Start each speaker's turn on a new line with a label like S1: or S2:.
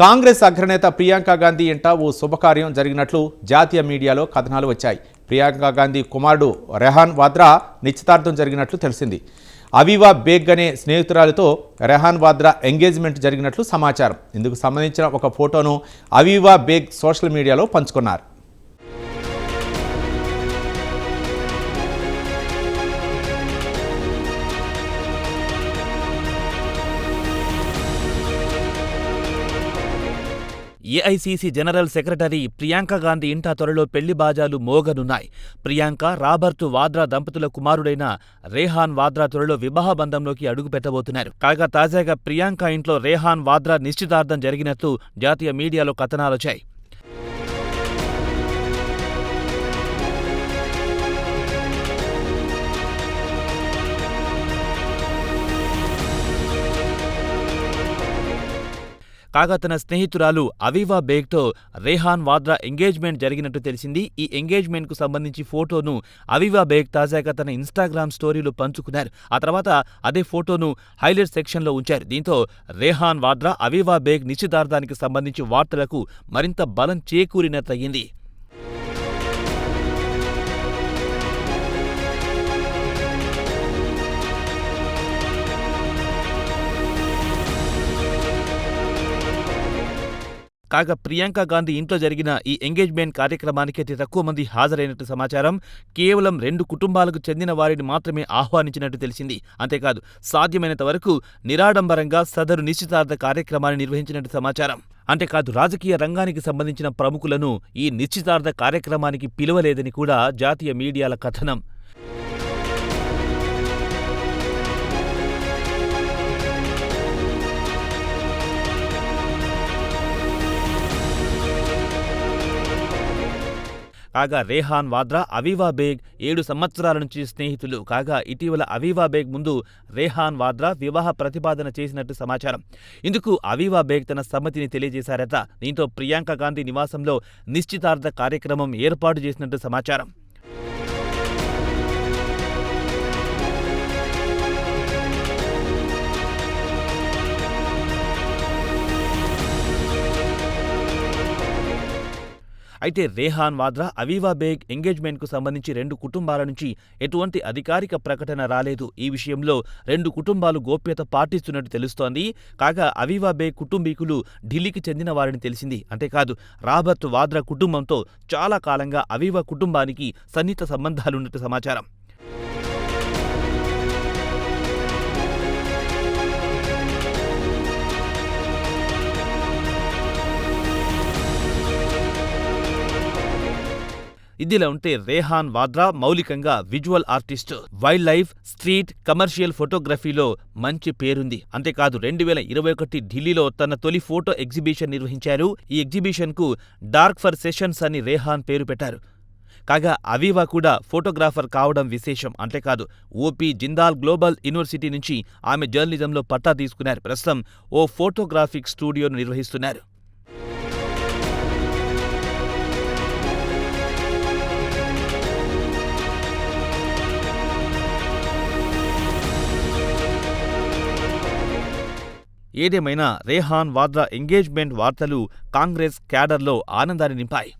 S1: కాంగ్రెస్ అగ్రనేత ప్రియాంక గాంధీ ఇంట ఓ శుభకార్యం జరిగినట్లు జాతీయ మీడియాలో కథనాలు వచ్చాయి. ప్రియాంక గాంధీ కుమారుడు రెహాన్ వాద్రా నిశ్చితార్థం జరిగినట్లు తెలిసింది. అవీవా బేగ్ అనే స్నేహితురాలతో రెహాన్ వాద్రా ఎంగేజ్మెంట్ జరిగినట్లు సమాచారం. ఇందుకు సంబంధించిన ఒక ఫోటోను అవీవా బేగ్ సోషల్ మీడియాలో పంచుకున్నారు.
S2: AICC general secretary Priyanka Gandhi ఇంటా త్వరలో పెళ్ళి బాజాలు మోగనున్నాయి ప్రియాంక రాబర్ట్ వాద్రా దంపతుల కుమారుడైన రేహాన్ వాద్రా త్వరలో వివాహ బంధంలోకి అడుగుపెట్టబోతున్నారు. కాగా తాజాగా ప్రియాంక ఇంట్లో రేహాన్ వాద్రా నిశ్చితార్థం జరిగినట్లు జాతీయ మీడియాలో కథనాలొచ్చాయి కాగా తన స్నేహితురాలు అవీవా బేగ్తో రేహాన్ వాద్రా ఎంగేజ్మెంట్ జరిగినట్టు తెలిసింది. ఈ ఎంగేజ్మెంట్కు సంబంధించి ఫోటోను అవీవా బేగ్ తాజాగా తన ఇన్స్టాగ్రామ్ స్టోరీలో పంచుకున్నారు. ఆ తర్వాత అదే ఫోటోను హైలైట్ సెక్షన్లో ఉంచారు. దీంతో రేహాన్ వాద్రా అవీవా బేగ్ నిశ్చితార్థానికి సంబంధించి వార్తలకు మరింత బలం చేకూరినట్లయింది కాగా ప్రియాంక గాంధీ ఇంట్లో జరిగిన ఈ ఎంగేజ్మెంట్ కార్యక్రమానికి అతి తక్కువ మంది హాజరైనట్టు సమాచారం. కేవలం రెండు కుటుంబాలకు చెందిన వారిని మాత్రమే ఆహ్వానించినట్టు తెలిసింది. అంతేకాదు సాధ్యమైనంత వరకు నిరాడంబరంగా సదరు నిశ్చితార్థ కార్యక్రమాన్ని నిర్వహించినట్టు సమాచారం. అంతేకాదు రాజకీయ రంగానికి సంబంధించిన ప్రముఖులను ఈ నిశ్చితార్థ కార్యక్రమానికి పిలువలేదని కూడా జాతీయ మీడియాల కథనం. కాగా రేహాన్ వాద్రా అవీవా బేగ్ ఏడు సంవత్సరాల నుంచి స్నేహితులు. కాగా ఇటీవల అవీవా బేగ్ ముందు రేహాన్ వాద్రా వివాహ ప్రతిపాదన చేసినట్టు సమాచారం. ఇందుకు అవీవా బేగ్ తన సమ్మతిని తెలియజేశారట. దీంతో ప్రియాంక గాంధీ నివాసంలో నిశ్చితార్థ కార్యక్రమం ఏర్పాటు చేసినట్టు సమాచారం. అయితే రేహాన్ వాద్రా అవీవా బేగ్ ఎంగేజ్మెంట్కు సంబంధించి రెండు కుటుంబాల నుంచి ఎటువంటి అధికారిక ప్రకటన రాలేదు. ఈ విషయంలో రెండు కుటుంబాలు గోప్యత పాటిస్తున్నట్టు తెలుస్తోంది. కాగా అవీవా బేగ్ కుటుంబీకులు ఢిల్లీకి చెందిన వారిని తెలిసింది. అంతేకాదు రాబర్ట్ వాద్రా కుటుంబంతో చాలా కాలంగా అవీవా కుటుంబానికి సన్నిహిత సంబంధాలున్నట్టు సమాచారం. ఇదిలా ఉంటే రేహాన్ వాద్రా మౌలికంగా visual artist. Wildlife street commercial ఫోటోగ్రఫీలో మంచి పేరుంది. అంతేకాదు రెండు వేల ఇరవై ఒకటి ఢిల్లీలో తన తొలి ఫోటో ఎగ్జిబిషన్ నిర్వహించారు. ఈ ఎగ్జిబిషన్కు డార్క్ ఫర్ సెషన్స్ అని రేహాన్ పేరు పెట్టారు. కాగా అవీవా కూడా ఫోటోగ్రాఫర్ కావడం విశేషం. అంతేకాదు ఓపీ జిందాల్ గ్లోబల్ యూనివర్సిటీ నుంచి ఆమె జర్నలిజంలో పట్టా తీసుకున్నారు. ప్రస్తుతం ఓ ఫోటోగ్రాఫిక్ స్టూడియోను నిర్వహిస్తున్నారు. ఏదేమైనా రేహాన్ వాద్రా ఎంగేజ్మెంట్ వార్తలు కాంగ్రెస్ క్యాడర్లో ఆనందాన్ని నింపాయి.